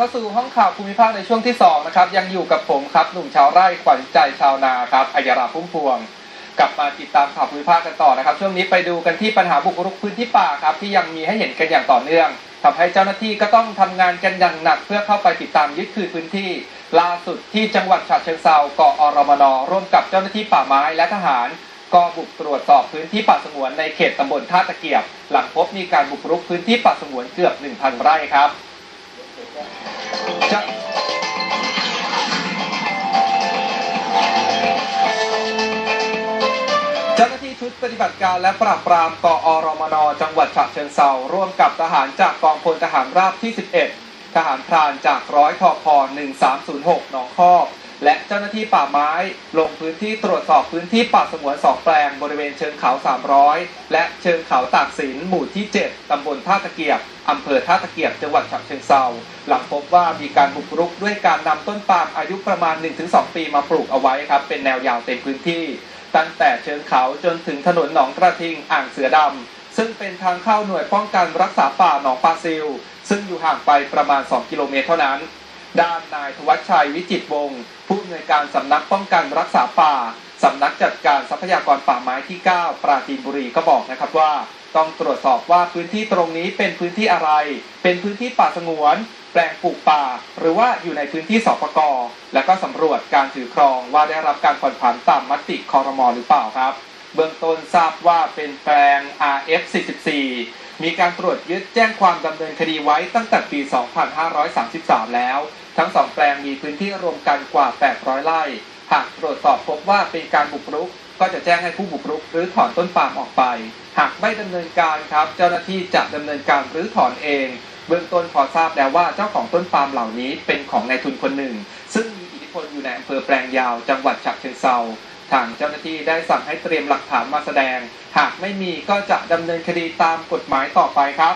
เข้าสู่ห้องข่าวภูมิภาคในช่วงที่2นะครับยังอยู่กับผมครับหนุ่มชาวไร่ขวัญใจชาวนาครับอัยราพุ่มพวง กลับมาติดตามข่าวภูมิภาคกันต่อนะครับ ช่วงนี้ไปดูกันที่ปัญหาบุกรุกพื้นที่ป่าครับที่ยังมีให้เห็นกันอย่างต่อเนื่องทำให้เจ้าหน้าที่ก็ต้องทำงานกันอย่างหนัก เพื่อเข้าไปติดตามยึดคืนพื้นที่ ล่าสุดที่จังหวัดฉะเชิงเซาเกาะอรมนร่วมกับเจ้าหน้าที่ป่าไม้และทหารก็บุกตรวจสอบพื้นที่ป่าสงวนในเขตตำบลท่าตะเกียบ หลังพบมีการบุกรุกพื้นที่ป่าสงวนเกือบ 1,000 ไร่ครับ จะเจ้าหน้าที่ชุดปฏิบัติการและปราบปรามกอรมน จังหวัดฉะเชิงเซาร่วมกับทหารจากกองพลทหารราบที่ 11 ทหารพรานจากร้อยทอพ1306หนองคอก และเจ้าหน้าที่ป่าไม้ลงพื้นที่ตรวจสอบพื้นที่ป่าสงวนสองแปลงบริเวณเชิงเขา 300 และเชิงเขาตากสินหมู่ที่ 7 ตำบลท่าตะเกียบ อำเภอท่าตะเกียบ จังหวัดฉะเชิงเซาหลังพบว่ามีการบุกรุกด้วยการนำต้นปาล์มอายุประมาณ 1-2 ปีมาปลูกเอาไว้ครับ เป็นแนวยาวเต็มพื้นที่ ตั้งแต่เชิงเขาจนถึงถนนหนองกระทิงอ่างเสือดำซึ่งเป็นทางเข้าหน่วยป้องกันรักษาป่าหนองปลาซิล ซึ่งอยู่ห่างไปประมาณ 2 กิโลเมตรเท่านั้น ด้านนายธวัชชัยวิจิตวงศ์ผู้อำนวยการสำนักป้องกันรักษาป่าสำนักจัดการทรัพยากรป่าไม้ที่ 9 ปราจีนบุรีก็บอกนะครับว่า ต้องตรวจสอบว่าพื้นที่ตรงนี้เป็นพื้นที่อะไร เป็นพื้นที่ป่าสงวน แปลงปลูกป่า หรือว่าอยู่ในพื้นที่สปกและก็สำรวจการถือครองว่าได้รับการผ่อนผันตามมติคอรมอหรือเปล่าครับ เบื้องต้นทราบว่าเป็นแปลง RF 44 มีการตรวจยึดแจ้งความดำเนินคดีไว้ตั้งแต่ปี 2533 แล้ว ทั้งสองแปลงมีพื้นที่รวมกันกว่า 800 ไร่ หากตรวจสอบพบว่าเป็นการบุกรุก ก็จะแจ้งให้ผู้บุกรุกหรือถอนต้นปาล์มออกไป หากไม่ดำเนินการครับ เจ้าหน้าที่จะดำเนินการหรือถอนเอง เบื้องต้นพอทราบแล้วว่าเจ้าของต้นปาล์มเหล่านี้เป็นของนายทุนคนหนึ่ง ซึ่งมีอิทธิพลอยู่ในอำเภอแปลงยาวจังหวัดฉะเชิงเซา ทางเจ้าหน้าที่ได้สั่งให้เตรียมหลักฐานมาแสดง หากไม่มีก็จะดำเนินคดีตามกฎหมายต่อไปครับ